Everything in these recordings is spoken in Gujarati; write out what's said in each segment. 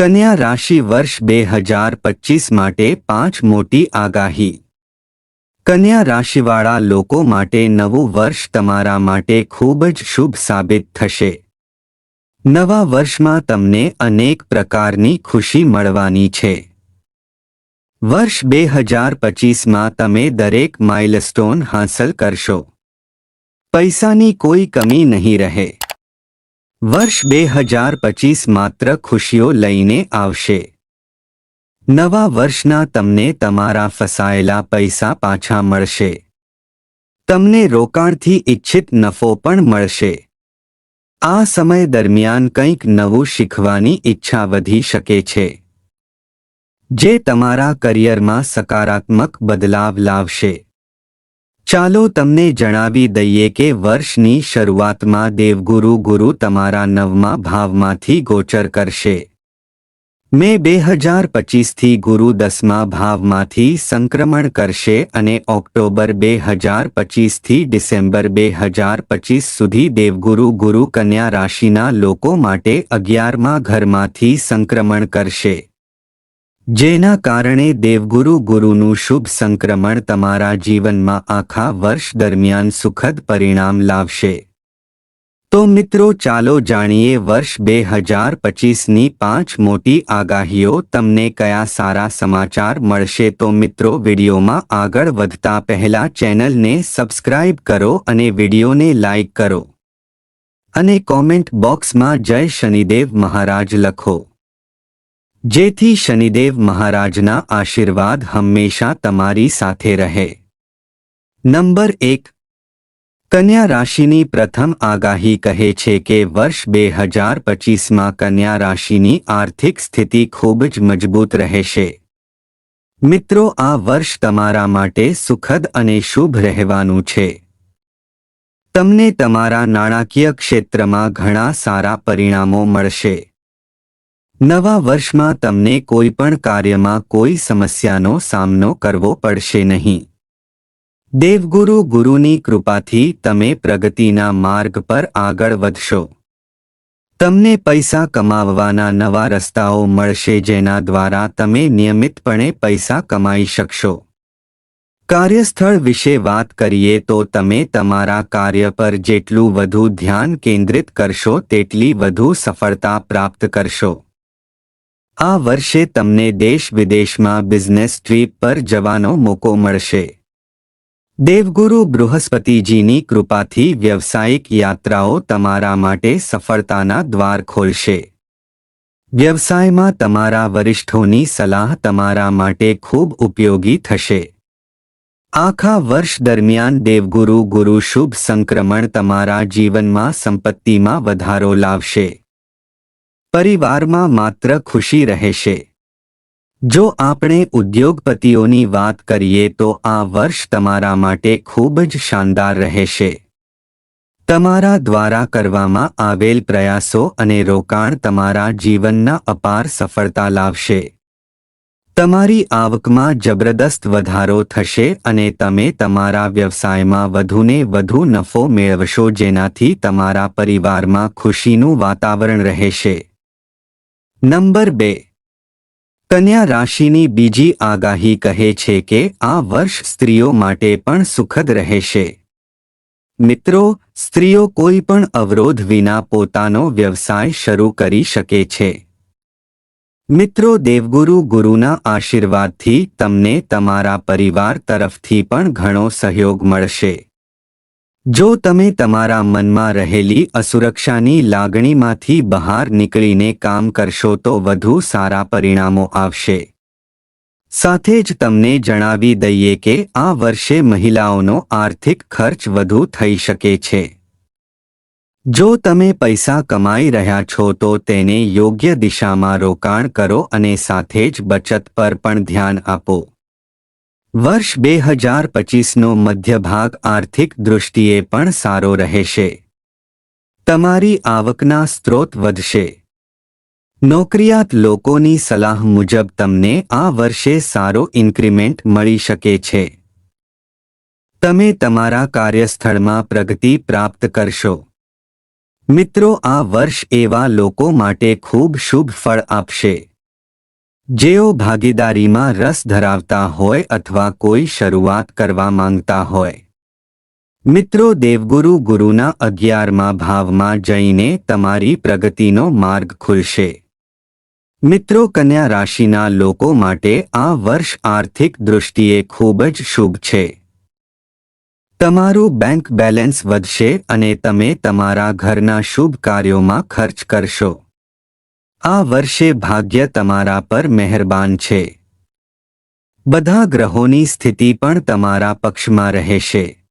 કન્યા રાશિ વર્ષ બે હજાર પચીસ માટે પાંચ મોટી આગાહી. કન્યા રાશિવાળા લોકો માટે નવું વર્ષ તમારા માટે ખૂબ જ શુભ સાબિત થશે. નવા વર્ષમાં તમને અનેક પ્રકારની ખુશી મળવાની છે. વર્ષ બે હજાર પચીસમાં તમે દરેક માઇલસ્ટોન હાંસલ કરશો. પૈસાની કોઈ કમી નહીં રહે. વર્ષ બે હજાર પચીસ માત્ર ખુશીઓ લઈને આવશે. નવા વર્ષના તમને તમારા ફસાયેલા પૈસા પાછા મળશે. તમને રોકાણથી ઇચ્છિત નફો પણ મળશે. આ સમય દરમિયાન કંઈક નવું શીખવાની ઈચ્છા વધી શકે છે. જે તમારા કરિયરમાં સકારાત્મક બદલાવ લાવશે. ચાલો તમને જણાવી દઈએ કે વર્ષની શરૂઆતમાં દેવગુરુ ગુરુ તમારા નવમા ભાવમાંથી ગોચર કરશે. મે બે હજાર પચીસથી ગુરુ દસમા ભાવમાંથી સંક્રમણ કરશે અને ઓક્ટોબર બે હજાર પચીસથી ડિસેમ્બર બે હજાર પચીસ સુધી દેવગુરુ ગુરુ કન્યા રાશિના લોકો માટે અગિયારમા ઘરમાંથી સંક્રમણ કરશે. જેના કારણે દેવગુરુ ગુરુનું શુભ સંક્રમણ તમારા જીવનમાં આખા વર્ષ દરમિયાન સુખદ પરિણામ લાવશે. તો મિત્રો, ચાલો જાણીએ વર્ષ બે હજાર પચીસની પાંચ મોટી આગાહીઓ તમને કયા સારા સમાચાર મળશે. તો મિત્રો, વિડીયોમાં આગળ વધતા પહેલા ચેનલને સબસ્ક્રાઇબ કરો અને વિડીયોને લાઇક કરો. અને કોમેન્ટ બોક્સમાં જય શનિદેવ મહારાજ લખો. જેથી શનિદેવ મહારાજના આશીર્વાદ હંમેશા તમારી સાથે રહે. નંબર એક. કન્યા રાશિની પ્રથમ આગાહી કહે છે કે વર્ષ બે હજાર પચીસમાં કન્યા રાશિની આર્થિક સ્થિતિ ખૂબ જ મજબૂત રહેશે. મિત્રો, આ વર્ષ તમારા માટે સુખદ અને શુભ રહેવાનું છે. તમને તમારા નાણાકીય ક્ષેત્રમાં ઘણા સારા પરિણામો મળશે. નવા વર્ષમાં તમને કોઈ પણ કાર્યમાં કોઈ સમસ્યાનો સામનો કરવો પડશે નહીં. દેવગુરુ ગુરુની કૃપાથી તમે પ્રગતિના માર્ગ પર આગળ વધશો. તમને પૈસા કમાવવાના નવા રસ્તાઓ મળશે જેના દ્વારા તમે નિયમિતપણે પૈસા કમાઈ શકશો. કાર્યસ્થળ વિશે વાત કરીએ તો તમે તમારા કાર્ય પર જેટલું વધુ ધ્યાન કેન્દ્રિત કરશો, તેટલી વધુ સફળતા પ્રાપ્ત કરશો. આ વર્ષે તમને દેશ વિદેશમાં બિઝનેસ ટ્રીપ પર જવાનો મોકો મળશે. દેવગુરુ બૃહસ્પતિજીની કૃપાથી વ્યવસાયિક યાત્રાઓ તમારા માટે સફળતાના દ્વાર ખોલશે. વ્યવસાયમાં તમારા વરિષ્ઠોની સલાહ તમારા માટે ખૂબ ઉપયોગી થશે. આખા વર્ષ દરમિયાન દેવગુરુ ગુરુ શુભ સંક્રમણ તમારા જીવનમાં સંપત્તિમાં વધારો લાવશે. પરિવારમાં માત્ર ખુશી રહેશે જો આપણે ઉદ્યોગપતિઓની વાત કરીએ તો આ વર્ષ તમારા માટે ખૂબ જ શાનદાર રહેશે તમારા દ્વારા કરવામાં આવેલ પ્રયાસો અને રોકાણ તમારા જીવનના અપાર સફળતા લાવશે. તમારી આવકમાં જબરદસ્ત વધારો થશે અને તમે તમારા વ્યવસાયમાં વધુને વધુ નફો મેળવશો જેનાથી તમારા પરિવારમાં ખુશીનું વાતાવરણ રહેશે. નંબર બે. કન્યા રાશિની બીજી આગાહી કહે છે કે આ વર્ષ સ્ત્રીઓ માટે પણ સુખદ રહેશે. મિત્રો, સ્ત્રીઓ કોઈ પણ અવરોધ વિના પોતાનો વ્યવસાય શરૂ કરી શકે છે. મિત્રો, દેવગુરુ ગુરુના આશીર્વાદથી તમને તમારા પરિવાર તરફથી પણ ઘણો સહયોગ મળશે. જો તમે તમારા મનમાં રહેલી અસુરક્ષાની લાગણીમાંથી બહાર નીકળીને કામ કરશો તો વધુ સારા પરિણામો આવશે. સાથે જ તમને જણાવી દઈએ કે આ વર્ષે મહિલાઓનો આર્થિક ખર્ચ વધુ થઈ શકે છે. જો તમે પૈસા કમાઈ રહ્યા છો તો તેને યોગ્ય દિશામાં રોકાણ કરો અને સાથે જ બચત પર પણ ધ્યાન આપો. વર્ષ બે હજાર પચીસનો મધ્યભાગ આર્થિક દૃષ્ટિએ પણ સારો રહેશે. તમારી આવકના સ્ત્રોત વધશે. નોકરિયાત લોકોની સલાહ મુજબ તમને આ વર્ષે સારો ઇન્ક્રીમેન્ટ મળી શકે છે. તમે તમારા કાર્યસ્થળમાં પ્રગતિ પ્રાપ્ત કરશો. મિત્રો, આ વર્ષ એવા લોકો માટે ખૂબ શુભ ફળ આપશે. જેઓ ભાગીદારીમાં રસ ધરાવતા હોય અથવા કોઈ શરૂઆત કરવા માંગતા હોય. મિત્રો દેવગુરુ ગુરુના અગિયારમાં ભાવમાં જઈને તમારી પ્રગતિનો માર્ગ ખુલશે. મિત્રો કન્યા રાશિના લોકો માટે આ વર્ષ આર્થિક દૃષ્ટિએ ખૂબ જ શુભ છે. તમારું બેંક બેલેન્સ વધશે અને તમે તમારા ઘરના શુભ કાર્યોમાં ખર્ચ કરશો. આ વર્ષે ભાગ્ય તમારા પર મહેરબાન છે. બધા ગ્રહોની સ્થિતિ પણ તમારા પક્ષમાં રહેશે.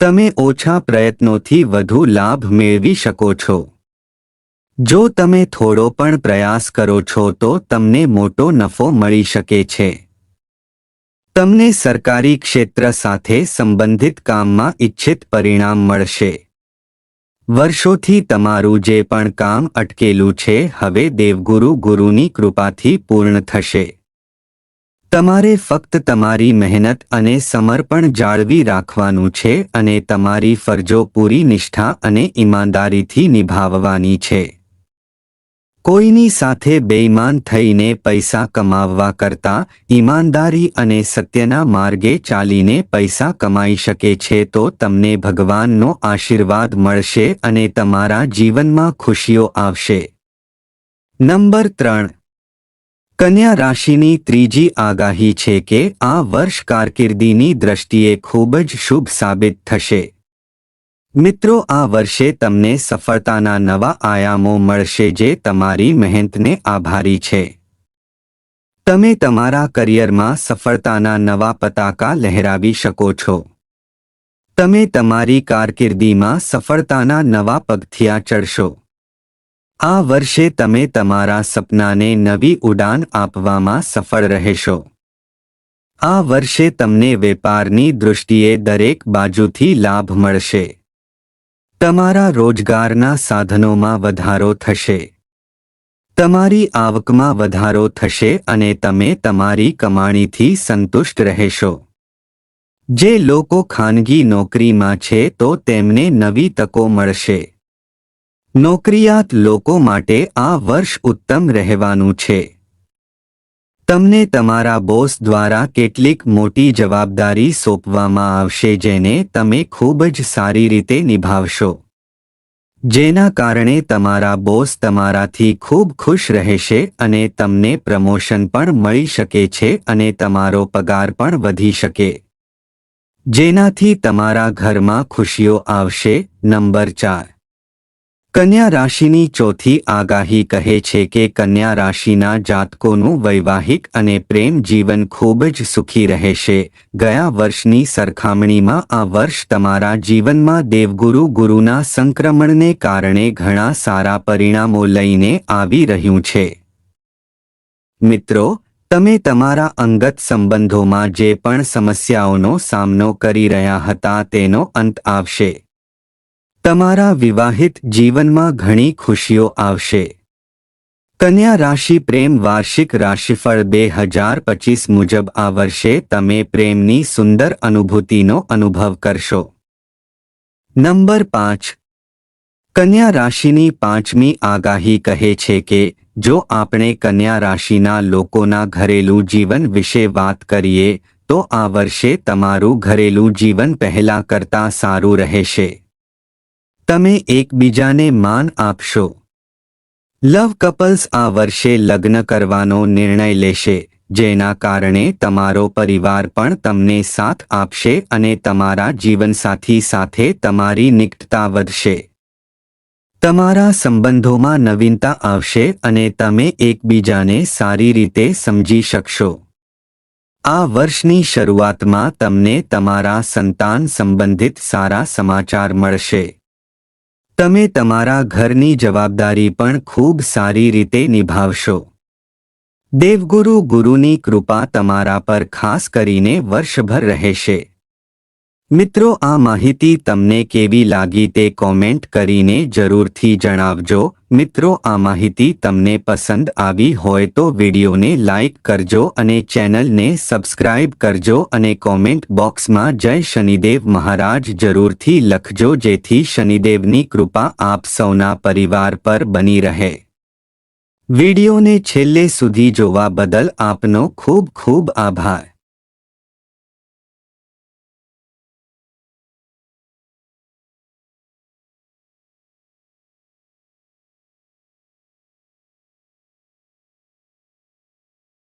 તમે ઓછા પ્રયત્નોથી વધુ લાભ મેળવી શકો છો. જો તમે થોડો પણ પ્રયાસ કરો છો તો તમને મોટો નફો મળી શકે છે. તમને સરકારી ક્ષેત્ર સાથે સંબંધિત કામમાં ઇચ્છિત પરિણામ મળશે. વર્ષોથી તમારું જે પણ કામ અટકેલું છે, હવે દેવગુરુ ગુરુની કૃપાથી પૂર્ણ થશે. તમારે ફક્ત તમારી મહેનત અને સમર્પણ જાળવી રાખવાનું છે અને તમારી ફરજો પૂરી નિષ્ઠા અને ઈમાનદારીથી નિભાવવાની છે. કોઈની સાથે બેઈમાન થઈને પૈસા કમાવવા કરતાં ઈમાનદારી અને સત્યના માર્ગે ચાલીને પૈસા કમાઈ શકે છે તો તમને ભગવાનનો આશીર્વાદ મળશે અને તમારા જીવનમાં ખુશીઓ આવશે. નંબર ત્રણ. કન્યા રાશિની ત્રીજી આગાહી છે કે આ વર્ષ કારકિર્દીની દ્રષ્ટિએ ખૂબ જ શુભ સાબિત થશે. મિત્રો, આ વર્ષે તમને સફળતાના નવા આયામો મળશે જે તમારી મહેનતને આભારી છે. તમે તમારા કરિયરમાં સફળતાના નવા પતાકા લહેરાવી શકો છો. તમે તમારી કારકિર્દીમાં સફળતાના નવા પગથિયા ચડશો. આ વર્ષે તમે તમારા સપનાને નવી ઉડાન આપવામાં સફળ રહેશો. આ વર્ષે તમને વેપારની દૃષ્ટિએ દરેક બાજુથી લાભ મળશે. તમારા રોજગારના સાધનોમાં વધારો થશે. તમારી આવકમાં વધારો થશે અને તમે તમારી કમાણીથી સંતુષ્ટ રહેશો. જે લોકો ખાનગી નોકરીમાં છે તો તેમને નવી તકો મળશે. નોકરિયાત લોકો માટે આ વર્ષ ઉત્તમ રહેવાનું છે. તમને તમારા બોસ દ્વારા કેટલીક મોટી જવાબદારી સોંપવામાં આવશે જેને તમે ખૂબ જ સારી રીતે નિભાવશો. જેના કારણે તમારા બોસ તમારાથી ખૂબ ખુશ રહેશે અને તમને પ્રમોશન પણ મળી શકે છે અને તમારો પગાર પણ વધી શકે. જેનાથી તમારા ઘરમાં ખુશીઓ આવશે. નંબર ચાર. કન્યા રાશિની ચોથી આગાહી કહે છે કે કન્યા રાશિના જાતકોનું વૈવાહિક અને પ્રેમ જીવન ખૂબ જ સુખી રહેશે. ગયા વર્ષની સરખામણીમાં આ વર્ષ તમારા જીવનમાં દેવગુરુ ગુરુના સંક્રમણને કારણે ઘણા સારા પરિણામો લઈને આવી રહ્યું છે. મિત્રો, તમે તમારા અંગત સંબંધોમાં જે પણ સમસ્યાઓનો સામનો કરી રહ્યા હતા તેનો અંત આવશે. તમારા વિવાહિત જીવનમાં ઘણી ખુશીઓ આવશે. કન્યા રાશિ પ્રેમ વાર્ષિક રાશિફળ બે હજાર પચીસ મુજબ આ વર્ષે તમે પ્રેમની સુંદર અનુભૂતિનો અનુભવ કરશો. નંબર પાંચ. કન્યા રાશિની પાંચમી આગાહી કહે છે કે, જો આપણે કન્યા રાશિના લોકોના ઘરેલું જીવન વિશે વાત કરીએ, તો આ વર્ષે તમારું ઘરેલું જીવન પહેલા કરતાં સારું રહેશે. તમે એકબીજાને માન આપશો. લવ કપલ્સ આ વર્ષે લગ્ન કરવાનો નિર્ણય લેશે, જેના કારણે તમારો પરિવાર પણ તમને સાથ આપશે અને તમારા જીવનસાથી સાથે તમારી નિકટતા વધશે. તમારા સંબંધોમાં નવીનતા આવશે અને તમે એકબીજાને સારી રીતે સમજી શકશો. આ વર્ષની શરૂઆતમાં તમને તમારા સંતાન સંબંધિત સારા સમાચાર મળશે. તમે તમારા ઘરની જવાબદારી પણ ખૂબ સારી રીતે નિભાવશો. દેવગુરુ ગુરુની કૃપા તમારા પર ખાસ કરીને વર્ષભર રહેશે. મિત્રો, આ માહિતી તમને કેવી લાગી તે કોમેન્ટ કરીને જરૂરથી જણાવજો. મિત્રો, આ માહિતી તમને પસંદ આવી હોય તો વિડીયોને લાઇક કરજો અને ચેનલને સબસ્ક્રાઇબ કરજો અને કોમેન્ટ બોક્સમાં જય શનિદેવ મહારાજ જરૂરથી લખજો જેથી શનિદેવની કૃપા આપ સૌના પરિવાર પર બની રહે. વિડીયોને છેલ્લે સુધી જોવા બદલ આપનો ખૂબ ખૂબ આભાર.